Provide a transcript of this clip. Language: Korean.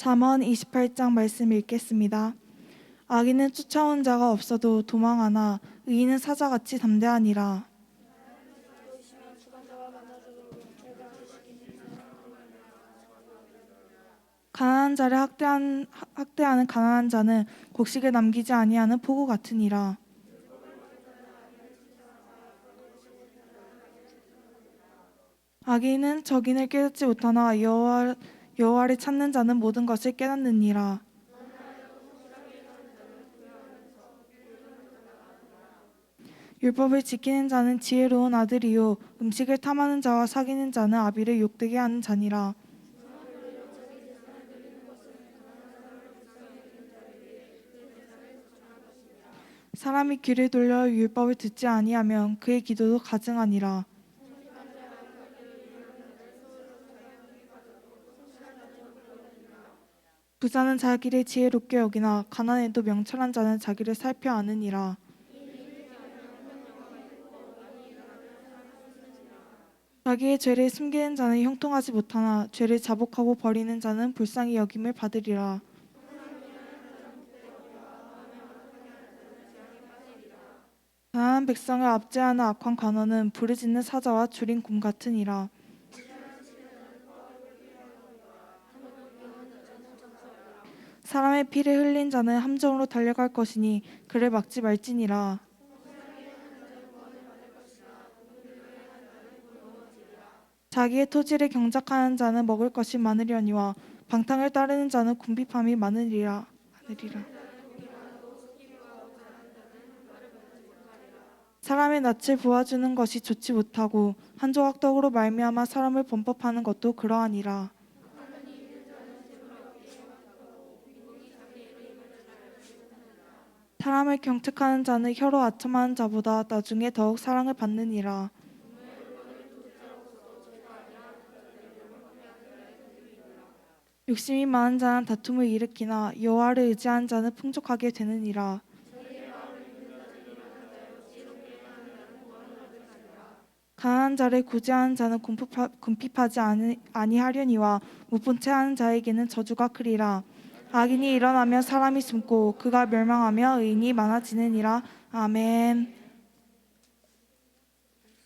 잠언 28장 말씀 읽겠습니다. 악인은 쫓아온 자가 없어도 도망하나 의인은 사자같이 담대하니라. 가난한 자를 학대한, 학대하는 가난한 자는 곡식을 남기지 아니하는 포구 같으니라. 악인은 적인을 깨닫지 못하나 여호와 여호와를 찾는 자는 모든 것을 깨닫느니라. 율법을 지키는 자는 지혜로운 아들이요 음식을 탐하는 자와 사귀는 자는 아비를 욕되게 하는 자니라. 사람이 귀를 돌려 율법을 듣지 아니하면 그의 기도도 가증하니라. 부자는 자기를 지혜롭게 여기나 가난해도 명철한 자는 자기를 살펴 아느니라. 자기의 죄를 숨기는 자는 형통하지 못하나 죄를 자복하고 버리는 자는 불쌍히 여김을 받으리라. 가난한 백성을 압제하는 악한 관원은 부르짖는 사자와 줄인 곰 같으니라. 사람의 피를 흘린 자는 함정으로 달려갈 것이니 그를 막지 말지니라. 자기의 토지를 경작하는 자는 먹을 것이 많으려니와 방탕을 따르는 자는 궁핍함이 많으리라. 많으리라. 사람의 낯을 보아주는 것이 좋지 못하고 한 조각 떡으로 말미암아 사람을 범법하는 것도 그러하니라. 사람을 경책하는 자는 혀로 아첨하는 자보다 나중에 더욱 사랑을 받느니라. 욕심이 많은 자는 다툼을 일으키나 여호와를 의지하는 자는 풍족하게 되느니라. 가난한 자를 구제하는 자는 궁핍하, 궁핍하지 아니, 아니 하려니와 못본 채 하는 자에게는 저주가 크리라. 악인이 일어나면 사람이 숨고 그가 멸망하며 의인이 많아지느니라. 아멘.